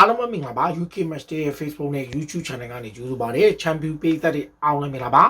အားလုံးပဲမင်္ဂလာပါ UK Match Day ရဲ့ Facebook နဲ့ YouTube Channel ကနေကြိုဆိုပါရစေ Champion ပေးသက်တဲ့အားလုံးမင်္ဂလာပါ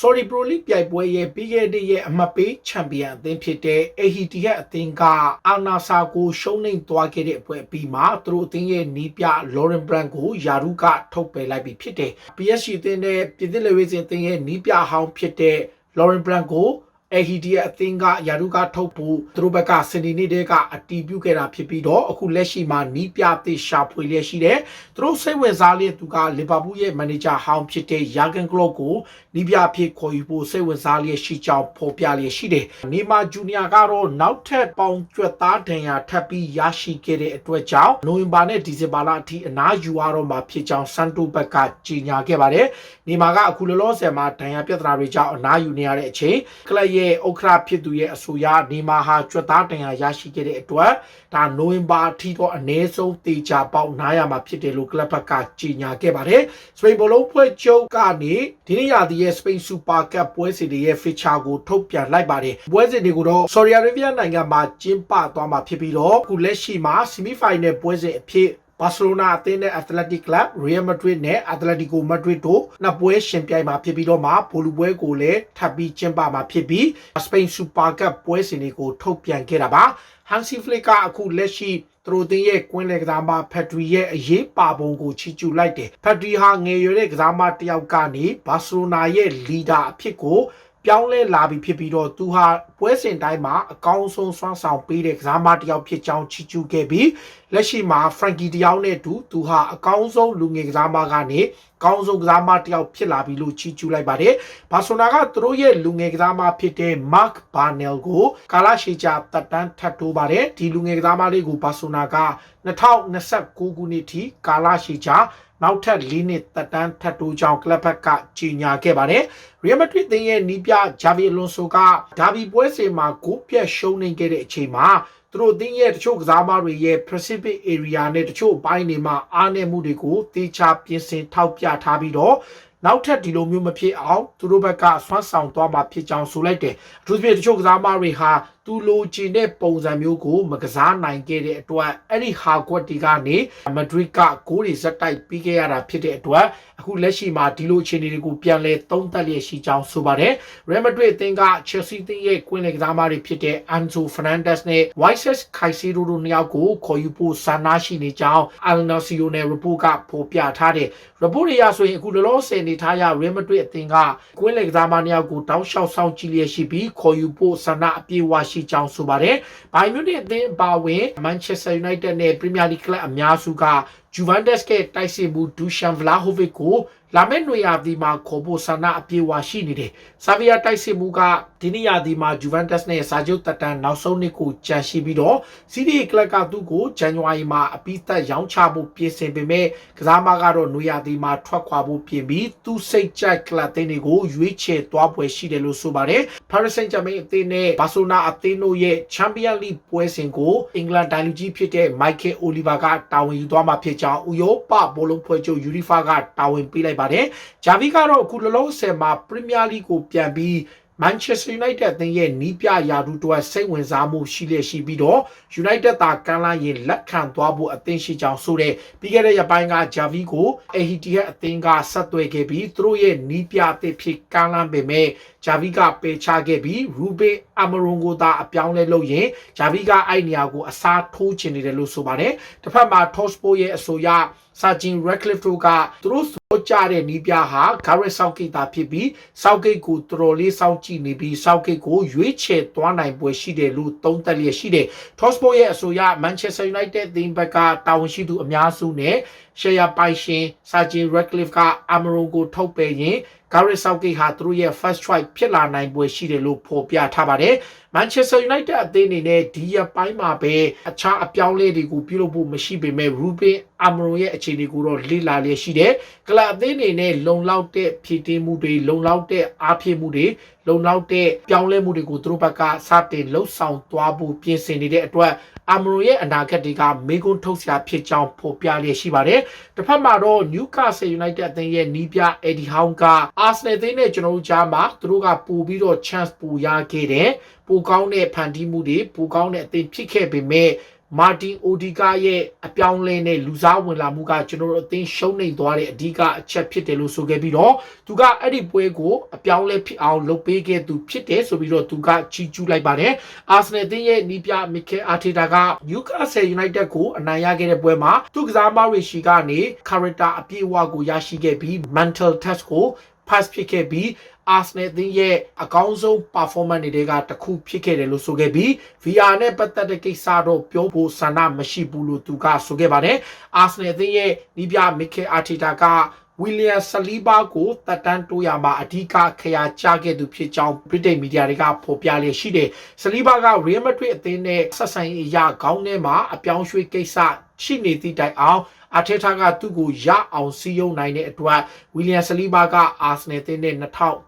Sorry Pro League ပြိုင်ပွဲရဲ့ပြီးခဲ့တဲ့ရဲ့အမှတ်ပေး Champion အသင်းဖြစ်တဲ့ AHT ရဲ့အသင်းကအာနာဆာကိုရှုံးနိမ့်သွားခဲ့တဲ့ပွဲအပြီးမှာသူတို့အသင်းရဲ့နီးပြ Lauren Brand ကိုယာရုကထုတ်ပယ်လိုက်ပြီးဖြစ်တယ် PSG အသင်းနဲ့ပြည်သစ်လေဝေးစဉ်အသင်းရဲ့နီးပြဟောင်းဖြစ်တဲ့ Lauren Brand ကို AHD ရဲ့အသင်းကယာရုကထုတ်ဖို့သူတို့ဘက်ကစနေနေ့တည်းကအတီးပြုတ်ခဲ့တာဖြစ်ပြီးတော့အခုလက်ရှိမှာနီးပြသစ်ရှာဖွေလျက်ရှိတယ်သူတို့စိတ်ဝင်စားလျက်သူကလီဗာပူးရဲ့မန်နေဂျာဟောင်းဖြစ်တဲ့ယာဂန်ကလော့ကိုနီးပြဖြစ်ခေါ်ယူဖို့စိတ်ဝင်စားလျက်ရှိကြောင်းဖော်ပြလျက်ရှိတယ်နေမာဂျူနီယာကတော့နောက်ထပ်ပေါင်ကျွတ်သားဒဏ်ရာထပ်ပြီးရရှိခဲ့တဲ့အတွက်ကြောင့်နိုဝင်ဘာနဲ့ဒီဇင်ဘာလအထိအနားယူရတော့မှာဖြစ်ကြောင်းစန်တိုဘက်ကကြေညာခဲ့ပါတယ်နေမာကအခုလောလောဆယ်မှာဒဏ်ရာပြဿနာတွေကြောင့်အနားယူနေရတဲ့အချိန်ကလပ်ရဲ့ဥက္ခရာဖြစ်သူရဲ့အဆိုအရနေမာဟာကျွတ်သားဒဏ်ရာရရှိခဲ့တဲ့အတွက်ဒါနိုဝင်ဘာအထိတော့အနည်းဆုံးတေချာပေါက်နားရမှာဖြစ်တယ်လို့ကလပ်ဘက်ကကြေညာခဲ့ပါတယ်စပိန်ဘောလုံးဖွဲ့ချုပ်ကနေဒီနေ့ရာသီရဲ့စပိန်စူပါကပ်ပွဲစဉ်တွေရဲ့ feature ကိုထုတ်ပြန်လိုက်ပါတယ်ပွဲစဉ်တွေကိုတော့ Saudi Arabia နိုင်ငံမှာကျင်းပသွားမှာဖြစ်ပြီးတော့အခုလက်ရှိမှာ semi final ပွဲစဉ်အဖြစ် ဘာစီလိုနာအသင်းနဲ့ Athletic Club, Real Madrid နဲ့ Atletico Madrid တို့နှစ်ပွဲရှင်ပြိုင်မှာဖြစ်ပြီးတော့မှဗိုလ်လူပွဲကိုလည်းထပ်ပြီးကျင်းပမှာဖြစ်ပြီး Spain Super Cup ပွဲစဉ်တွေကိုထုတ်ပြန်ခဲ့တာပါ Hansi Flick ကအခုလက်ရှိသူတို့တင်းရဲ့ကွင်းလေကစားမဖက်ထရီရဲ့အရေးပါပုံကိုချီကျူလိုက်တယ်ဖက်ထရီဟာငယ်ရွယ်တဲ့ကစားမတစ်ယောက်ကနေဘာစီလိုနာရဲ့လီဒါအဖြစ်ကို ပြောင်းလဲလာပြီဖြစ်ပြီးတော့သူဟာပွဲစဉ်တိုင်းမှာအကောင်းဆုံးစွမ်းဆောင်ပေးတဲ့ကစားမတစ်ယောက်ဖြစ်ကြောင်းချီကျူးခဲ့ပြီးလက်ရှိမှာ Frankie တယောက်နဲ့အတူသူဟာအကောင်းဆုံးလူငယ်ကစားမကနေအကောင်းဆုံးကစားမတစ်ယောက်ဖြစ်လာပြီလို့ချီကျူးလိုက်ပါတယ်။ဘာဆိုနာကသူတို့ရဲ့လူငယ်ကစားမဖြစ်တဲ့ Mark Barnell ကိုကာလာရှီချာတက်တန်းထပ်တိုးပါတယ်။ဒီလူငယ်ကစားမလေးကိုဘာဆိုနာက2029ခုနှစ်ထိကာလာရှီချာ နောက်ထပ်၄နှစ်သက်တမ်းထပ်တိုးကြောင်းကလပ်ဘက်ကကြီးညာခဲ့ပါတယ်။ Real Madrid တင်းရဲ့နီးပြ Javi Alonso ကဒါဘီပွဲစဉ်မှာဂိုးပြတ်ရှုံးနေခဲ့တဲ့အချိန်မှာသူတို့တင်းရဲ့တချို့ကစားမတွေရဲ့ Pacific Area နဲ့တချို့အပိုင်းတွေမှာအားနည်းမှုတွေကိုတေချာပြင်ဆင်ထောက်ပြထားပြီးတော့နောက်ထပ်ဒီလိုမျိုးမဖြစ်အောင်သူတို့ဘက်ကဆွမ်းဆောင်သွားမှာဖြစ်ကြောင်းဆိုလိုက်တယ်အထူးသဖြင့်တချို့ကစားမတွေဟာ သူလိုချင်တဲ့ပုံစံမျိုးကို မကစားနိုင်ခဲ့တဲ့အတွက်အဲ့ဒီဟာကွက်တီကနေမဒရစ်ကဂိုးတွေဇက်တိုက်ပြီးခဲ့ရတာဖြစ်တဲ့အတွက်အခုလက်ရှိမှာဒီလိုအခြေအနေတွေကိုပြန်လဲသုံးသပ်လျက်ရှိကြောင်းဆိုပါတယ်။ Real Madrid အသင်းက Chelsea အသင်းရဲ့ကွင်းလေကစားမတွေဖြစ်တဲ့ Anzo Fernandez နဲ့ Moises Caicedo တို့နှစ်ယောက်ကိုခေါ်ယူဖို့ဆန္ဒရှိနေကြောင်း Al Nassr နဲ့ report ကဖော်ပြထားတယ်။ report တွေအရဆိုရင်အခုလောလောဆယ်နေထားရ Real Madrid အသင်းကကွင်းလေကစားမနှစ်ယောက်ကိုတောင်းလျှောက်ဆောင်ကြည့်လျက်ရှိပြီးခေါ်ယူဖို့ဆန္ဒအပြည့်အဝရှိကြောင်းဆိုပါတယ်။ဘိုင်မြူနစ်အသင်းပါဝင် Manchester United နဲ့ Premier League ကလပ်အများစုက Juventus ကတိုက်စစ်မှု Dusan Vlahovic ကိုလာမယ့်နွေရာသီမှာခေါ်ဖို့ဆန္ဒအပြေဝါရှိနေတယ်။ဆာဗီယာတိုက်စစ်မှုကဒီနေ့ရာသီမှာ Juventus နဲ့စာချုပ်တက်တန်းနောက်ဆုံးနှစ်ကိုကြန့်ရှိပြီးတော့စီးရီကလပ်ကသူ့ကိုဇန်နဝါရီမှာအပိသက်ရောင်းချဖို့ပြင်ဆင်ပေမဲ့ကစားမကတော့နွေရာသီမှာထွက်ခွာဖို့ပြင်ပြီးသူ့စိတ်ကြိုက်ကလပ်တင်းတွေကိုရွေးချယ်သွားပွဲရှိတယ်လို့ဆိုပါတယ်။ Paris Saint-Germain အသင်းနဲ့ Barcelona အသင်းတို့ရဲ့ Champions League ပွဲစဉ်ကိုအင်္ဂလန်ဒိုင်လူကြီးဖြစ်တဲ့ Michael Oliver ကတာဝန်ယူသွားမှာဖြစ်ကြောင်းဥရောပဘောလုံးဖွဲ့ချုပ် UEFA ကတာဝန်ပေးလိုက်ပါတယ်။ Javi ကတော့အခုလောလောဆယ်မှာ Premier League ကိုပြန်ပြီး Manchester United အသင်းရဲ့နီးပြရာထူးအတွက်စိတ်ဝင်စားမှုရှိလျက်ရှိပြီးတော့ United သာကမ်းလှမ်းရင်လက်ခံသွားဖို့အသင်းရှိကြောင်းဆိုတဲ့ပြီးခဲ့တဲ့ရက်ပိုင်းက Javi ကို Etihad အသင်းကဆက်သွယ်ခဲ့ပြီးသူတို့ရဲ့နီးပြအသစ်ဖြစ်ကမ်းလှမ်းပေမဲ့ Javi ကပယ်ချခဲ့ပြီး Ruben Amorim ကိုသာအပြောင်းလဲလုပ်ရင် Javi ကအဲ့နေရာကိုအစားထိုးချင်နေတယ်လို့ဆိုပါတယ်တစ်ဖက်မှာ Tospo ရဲ့အဆိုအရ Sergeant Radcliffe တို့ကသူတို့ဆို ကြတဲ့နီးပြဟာ Gareth Southgate သာဖြစ်ပြီး Southgate ကိုတော်တော်လေးစောင့်ကြည့်နေပြီး Southgate ကိုရွေးချယ်သွားနိုင်ပွဲရှိတယ်လို့သုံးသပ်လျက်ရှိတယ်။ Tospo ရဲ့အဆိုအရ Manchester United အသင်းဘက်ကတာဝန်ရှိသူအများစုနဲ့ share ပိုင်ရှင် Sergeant Radcliffe က Amorim ကိုထုတ်ပယ်ရင် Gareth Southgate ဟာသူတို့ရဲ့ first choice ဖြစ်လာနိုင်ပွဲရှိတယ်လို့ဖော်ပြထားပါတယ်။ Manchester United အသင်းအနေနဲ့ဒီရက်ပိုင်းမှာပဲအခြားအပြောင်းလဲတွေကိုပြုလုပ်ဖို့မရှိပေမဲ့ Ruben Amorim ရဲ့အခြေအနေကိုတော့လေ့လာလျက်ရှိတယ်။ကလပ်အသင်းအနေနဲ့လုံလောက်တဲ့ဖြည့်တင်းမှုတွေလုံလောက်တဲ့အားဖြည့်မှုတွေလုံလောက်တဲ့ပြောင်းလဲမှုတွေကိုသူတို့ဘက်ကစတင်လှုပ်ဆောင်သွားဖို့ပြင်ဆင်နေတဲ့အတွက် အာမရိုရဲ့အနာဂတ်တွေကမေကွန်းထုတ်စရာဖြစ်ကြောင်းဖော်ပြလျက်ရှိပါတယ်။တစ်ဖက်မှာတော့ Newcastle United အသင်းရဲ့နီးပြ Eddie Howe က Arsenal အသင်းနဲ့ကျွန်တော်တို့ကြားမှာသူတို့ကပို့ပြီးတော့ chance ပိုရခဲ့တယ်။ပိုကောင်းတဲ့ဖန်တီးမှုတွေပိုကောင်းတဲ့အသင်းဖြစ်ခဲ့ပေမဲ့ မာတင်အိုဒီကာရဲ့အပြောင်းလဲနဲ့လူစားဝင်လာမှုကကျွန်တော်တို့အသင်းရှုံးနေသွားတဲ့အဓိကအချက်ဖြစ်တယ်လို့ဆိုခဲ့ပြီးတော့သူကအဲ့ဒီပွဲကိုအပြောင်းလဲဖြစ်အောင်လုပ်ပေးခဲ့သူဖြစ်တယ်ဆိုပြီးတော့သူကချီးကျူးလိုက်ပါတယ်အာဆနယ်အသင်းရဲ့နီးပြမီကယ်အာတီတာကနျူကာဆယ်ယူနိုက်တက်ကိုအနိုင်ရခဲ့တဲ့ပွဲမှာသူကစားမရီရှိကနေ character အပြည့်အဝကိုရရှိခဲ့ပြီး mental test ကို pass ဖြစ်ခဲ့ပြီး Arsenal အသင်းရဲ့အကောင်းဆုံး performance တွေကတစ်ခုဖြစ်ခဲ့တယ်လို့ဆိုခဲ့ပြီး VR နဲ့ပတ်သက်တဲ့ကိစ္စတော့ပြောဖို့ဆန္ဒမရှိဘူးလို့သူကဆိုခဲ့ပါတယ်။ Arsenal အသင်းရဲ့နီးပြ Mikel Arteta ကဝီလီယံဆလီဘာကိုတက်တန်းတိုးရမှာအဓိကခရာချခဲ့သူဖြစ်ကြောင်းဗြိတိန်မီဒီယာတွေကဖော်ပြလျက်ရှိတယ်။ဆလီဘာက Real Madrid အသင်းနဲ့ဆက်ဆံရေးအရာခေါင်းထဲမှာအပြောင်းရွှေ့ကိစ္စ ရှိနေသည့်တိုင်အောင်အထက်ထကသူ့ကိုရအောင်စီးရုံနိုင်တဲ့အတွက်ဝီလီယံဆလီဘာကအာဆနယ်တင်းနဲ့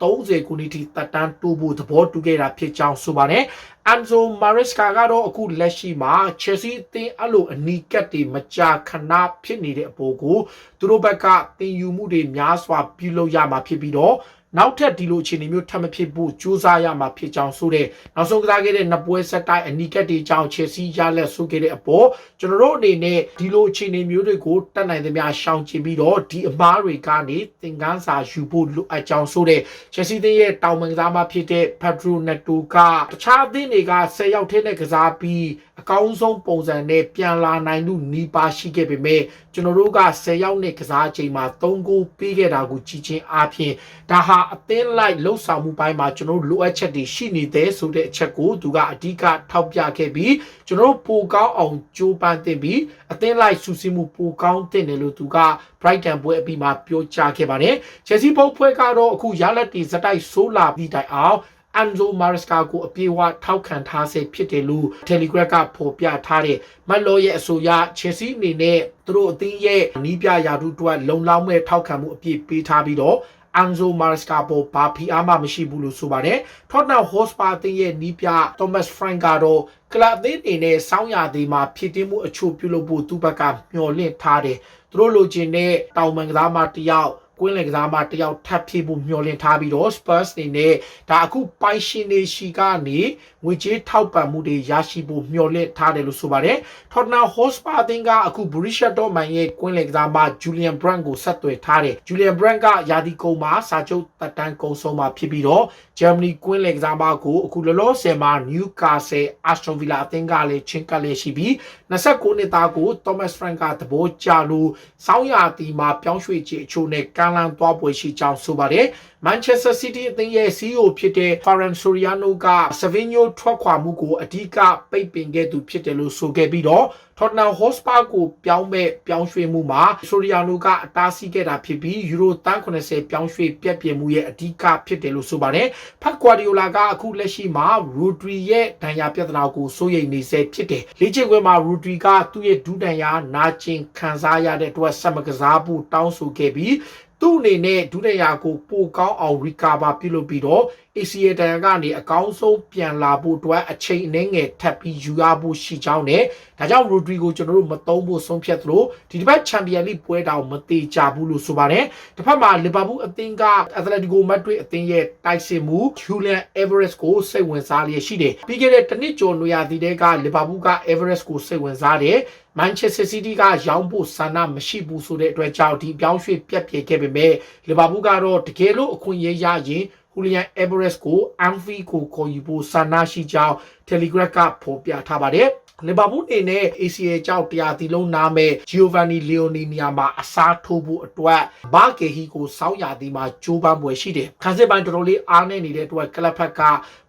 2030ခုနှစ်ထိတက်တန်းတိုးဖို့သဘောတူခဲ့တာဖြစ်ကြောင်းဆိုပါတယ်အန်ဇိုမာရက်စကာကတော့အခုလက်ရှိမှာချယ်ဆီအသင်းအဲ့လိုအနီးကပ်တွေမကြာခဏဖြစ်နေတဲ့အပေါ်ကိုသူတို့ဘက်ကတင်ယူမှုတွေများစွာပြုလုပ်ရမှာဖြစ်ပြီးတော့ နောက်ထပ်ဒီလိုအခြေအနေမျိုးထပ်မဖြစ်ဖို့ကြိုးစားရမှာဖြစ်ကြောင်းဆိုတဲ့နောက်ဆုံးကစားခဲ့တဲ့နှစ်ပွဲဆက်တိုက်အနီးကပ်တွေကြောင့်ချယ်ဆီရလက်ဆိုခဲ့တဲ့အပေါ်ကျွန်တော်တို့အနေနဲ့ဒီလိုအခြေအနေမျိုးတွေကိုတတ်နိုင်သမျှရှောင်ကျဉ်ပြီးတော့ဒီအမားတွေကနေသင်ခန်းစာယူဖို့လိုအပ်ကြောင်းဆိုတဲ့ချယ်ဆီသင်းရဲ့တောင်ပန်ကစားမဖြစ်တဲ့ Pedro Neto ကတခြားအသင်းတွေက10ယောက်ထင်းနဲ့ကစားပြီးအကောင်းဆုံးပုံစံနဲ့ပြန်လာနိုင်မှုနီးပါးရှိခဲ့ပေမဲ့ကျွန်တော်တို့က10ယောက်နဲ့ကစားချိန်မှာ3ဂိုးပေးခဲ့တာကိုကြည့်ချင်းအားဖြင့်ဒါဟာအသင်းလိုက်လှုပ်ဆောင်မှုပိုင်းမှာကျွန်တော်တို့လိုအပ်ချက်တွေရှိနေသေးဆိုတဲ့အချက်ကိုသူကအဓိကထောက်ပြခဲ့ပြီးကျွန်တော်တို့ပိုကောင်းအောင်ကြိုးပမ်းသင့်ပြီးအသင်းလိုက်စူးစီးမှုပိုကောင်းသင့်တယ်လို့သူက Brighton ပွဲအပြီးမှာပြောကြားခဲ့ပါတယ်။ Chelsea ဘုတ်ဖွဲ့ကတော့အခုရလက်တီစတိုက်ဆိုးလာပြီးတိုင်အောင်အန်ဇိုမာရစကာကိုအပြေအဝထောက်ခံထားစေဖြစ်တယ်လို့ Telegram ကဖော်ပြထားတဲ့မတ်လောရဲ့အဆိုအရ Chelsea အနေနဲ့သူတို့အသင်းရဲ့နီးပြရာထူးအတွက်လုံလောက်မဲ့ထောက်ခံမှုအပြည့်ပေးထားပြီးတော့ အန်ဇိုမာရစကာပေါ်ဘာဖီအားမှမရှိဘူးလို့ဆိုပါတယ်။ Tottenham Hotspur အသင်းရဲ့နီးပြ Thomas Frank ကတော့ကလပ်အသင်းအနေနဲ့စောင်းရသည်မှာဖြစ်တည်မှုအချို့ပြုလုပ်ဖို့သူ့ဘက်ကမျှော်လင့်ထားတယ်။သူတို့လိုချင်တဲ့တောင်ပန်ကစားမတစ်ယောက်ကွင်းလယ်ကစားမတယောက်ထပ်ဖြစ်ဖို့မျှော်လင့်ထားပြီးတော့ Spurs အနေနဲ့ဒါအခုပိုင်ရှင်နေရှိကနေ ငွေကြေးထောက်ပံ့မှုတွေရရှိဖို့မျှော်လင့်ထားတယ်လို့ဆိုပါတယ်။ Tottenham Hotspur အသင်းကအခု Borussia Dortmund ရဲ့ကွင်းလယ်ကစားမ Julian Brandt ကိုဆက်သွယ်ထားတယ်။ Julian Brandt ကယာတီကုံမှာစာချုပ်တက်တန်းကုံဆုံးမှာဖြစ်ပြီးတော့ Germany ကွင်းလယ်ကစားမကိုအခုလောလောဆယ်မှာ Newcastle Aston Villa အသင်းကလည်းချင်းကပ်လျက်ရှိပြီး29နှစ်သားကို Thomas Frank ကသဘောကျလို့စောင်းရာတီမှာပြောင်းရွှေ့ခြင်းအချို့နဲ့ကမ်းလှမ်းသွားပွဲရှိကြောင်းဆိုပါတယ်။ Manchester City အသင်းရဲ့ CEO ဖြစ်တဲ့ Ferran Soriano က Savinho ထွက်ခွာမှုကိုအဓိကပိတ်ပင်ခဲ့သူဖြစ်တယ်လို့ဆိုခဲ့ပြီးတော့ Tottenham Hotspur ကိုပြောင်းမဲ့ပြောင်းရွှေ့မှုမှာ Soriano ကအတားဆီးခဲ့တာဖြစ်ပြီး Euro 180ပြောင်းရွှေ့ပြက်ပြယ်မှုရဲ့အဓိကဖြစ်တယ်လို့ဆိုပါတယ်။ဖတ်ကွာဒီယိုလာကအခုလက်ရှိမှာ Rodri ရဲ့ဒဏ်ရာပြဿနာကိုစိုးရိမ်နေဆဲဖြစ်တယ်။လေ့ကျင့်ခွင့်မှာ Rodri ကသူ့ရဲ့ဒုဒဏ်ရာနာကျင်ခံစားရတဲ့အတွက်ဆက်မကစားဖို့တောင်းဆိုခဲ့ပြီး သူ့အနေနဲ့ဒုတိယကိုပိုကောင်းအောင် recover ပြုလုပ်ပြီးတော့ ACL တန်ကနေအကောင်းဆုံးပြန်လာဖို့အတွက်အချိန်အနည်းငယ်ထပ်ပြီးယူရဖို့ရှိကြောင်းနဲ့ဒါကြောင့် Rodrigo ကျွန်တော်တို့မသုံးဖို့ဆုံးဖြတ်သလိုဒီတစ်ပတ် Champion League ပွဲတောင်မသေးကြဘူးလို့ဆိုပါတယ်။တစ်ဖက်မှာ Liverpool အသင်းက Atletico Madrid အသင်းရဲ့တိုက်စစ်မှု Julian Alvarez ကိုစိတ်ဝင်စားလျက်ရှိတယ်။ပြီးခဲ့တဲ့တစ်နှစ်ကျော်နွေရာသီတဲက Liverpool က Alvarez ကိုစိတ်ဝင်စားတယ်။ Manchester City ကရောင်းဖို့ဆန္ဒမရှိဘူးဆိုတဲ့အတွက်ကြောင့်ဒီပြောင်းရွှေ့ပြက်ပြယ်ခဲ့ပေမဲ့ Liverpool ကတော့တကယ်လို့အခွင့်အရေးရရင်ဟူလီယန်အဗရက်စ်ကိုအန်ဖီကိုခေါ်ယူဖို့ဆန္ဒရှိကြောင်း Telegraph ကဖော်ပြထားပါတယ် လီဗာပူးအနေနဲ့ ACL ကြောင့်တရားတီလုံးနားမဲ့ Giovanni Leoni နေရာမှာအစားထိုးဖို့အတွက်ဘာဂေဟီကိုစောင်းရသည်မှာဂျိုးပန်းပွဲရှိတယ်။ခန်းစစ်ပိုင်းတော်တော်လေးအားနေနေတဲ့အတွက်ကလပ်ဖက်က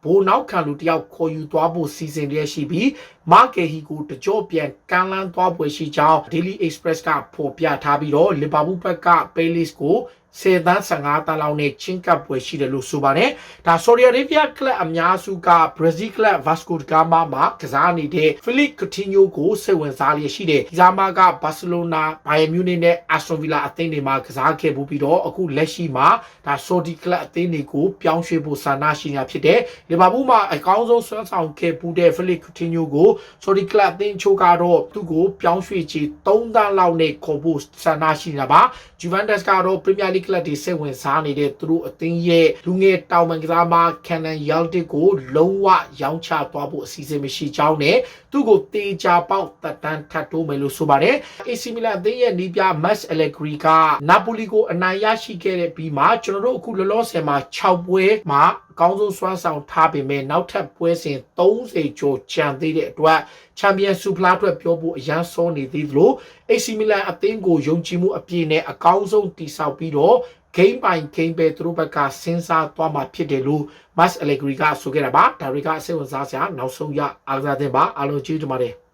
ဘိုးနောက်ခံလူတယောက်ခေါ်ယူသွားဖို့စီစဉ်ရရှိပြီးမာဂေဟီကိုတကြောပြန်ကမ်းလန်းသွားပွဲရှိကြောင်း Daily Express ကဖော်ပြထားပြီးတော့လီဗာပူးဘက်က Palace ကို စေတန်း15တန်းလောက်နဲ့ချင်းကပ်ပွဲရှိတယ်လို့ဆိုပါတယ်။ဒါ Saudi Arabia ကလပ်အများစုက Brazil ကလပ် Vasco da Gama မှာကစားနေတဲ့ Felix Coutinho ကိုစိတ်ဝင်စားလျက်ရှိတယ်။ဒီဇာမာက Barcelona, Bayern Munich နဲ့ Aston Villa အသင်းတွေမှာကစားခဲ့ပြီးတော့အခုလက်ရှိမှာဒါ Saudi ကလပ်အသင်းတွေကိုပြောင်းရွှေ့ဖို့ဆန္ဒရှိနေတာဖြစ်တယ်။လီဗာပူးမှာအကောင်းဆုံးဆွမ်းဆောင်ခဲ့ပူးတဲ့ Felix Coutinho ကို Saudi ကလပ်အသင်းချို့ကတော့သူ့ကိုပြောင်းရွှေ့ချေ3တန်းလောက်နဲ့ခေါ်ဖို့ဆန္ဒရှိနေတာပါ။ Juventus ကတော့ Premier League ကလပ်တွေစိတ်ဝင်စားနေတဲ့သူတို့အသင်းရဲ့လူငယ်တောင်ပန်ကစားမကန်နန်ယောက်တစ်ကိုလုံးဝရောင်းချသွားဖို့အစီအစဉ်မရှိကြောင်းနဲ့သူ့ကိုတေချာပေါက်တက်တန်းထပ်တိုးမယ်လို့ဆိုပါတယ် AC Milan အသင်းရဲ့နီးပြ Max Allegri ကနာပိုလီကိုအနိုင်ရရှိခဲ့တဲ့ပြီးမှကျွန်တော်တို့အခုလောလောဆယ်မှာ6ပွဲမှာအ ကောင်းဆုံးစွမ်းဆောင်ထားပေမဲ့နောက်ထပ်ပွဲစဉ်30ကျော်ကျန်သေးတဲ့အတွက်ချန်ပီယံဆူဖလားအတွက်ပြောဖို့အရန်စောနေသေးသလို AC Milan အသင်းကိုယုံကြည်မှုအပြည့်နဲ့အကောင်းဆုံးတည်ဆောက်ပြီးတော့ game by game ပဲသူတို့ဘက်ကစဉ်းစားသွားမှာဖြစ်တယ်လို့ Mas Allegri ကဆိုခဲ့တာပါဒါတွေကအစိတ်ဝင်စားစရာနောက်ဆုံးရအားကစားသင်းပါအားလုံးကျေးဇူးတင်ပါတယ်